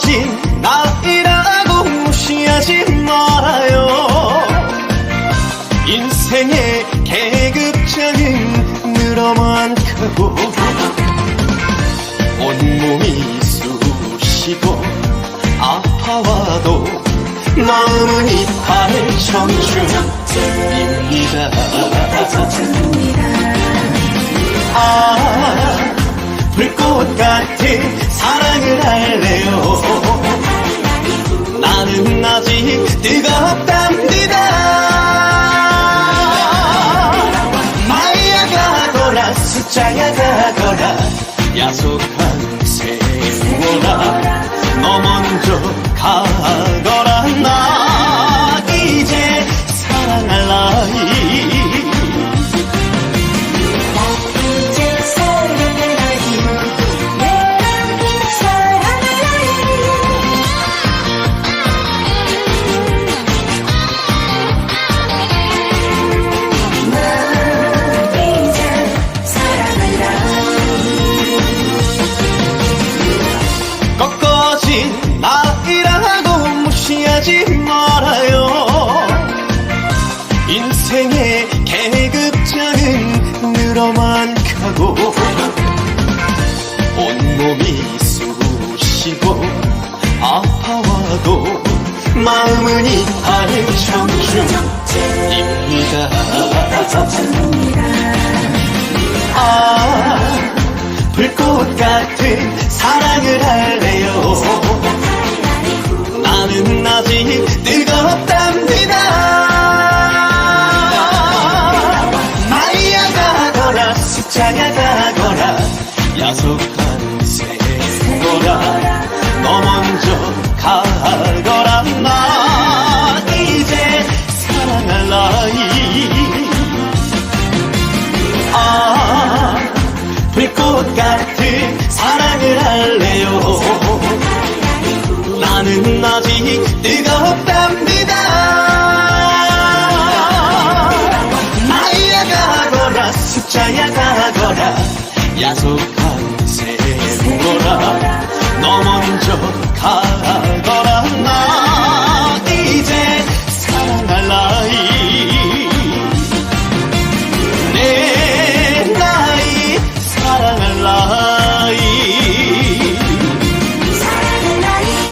떨어진 나이라고 무시하지 말아요. 인생의 계급적인 늘어만 크고 온몸이 쑤시고 아파와도 마음은 이파의 청춘입니다. 아 불꽃 같은 사랑을 알 뜨겁답니다. 마이야 가거라 숫자야 가거라. 야속한 세월아 너 먼저 가 계급장은 늘어만 가고 온몸이 쑤시고 아파와도 마음은 이팔 청춘입니다. 아 불꽃 같은 사랑을 할래요. 나는 아직 뜨겁답니다 가거라 숫자가 가거라. 야속한 세월아 너 먼저 가거라 나 이제 사랑할 나이. 아 불꽃 같은 사랑을 할래요. 나는 아직 뜨겁답니다. 나이야 야속한 세월아 너 먼저 가라.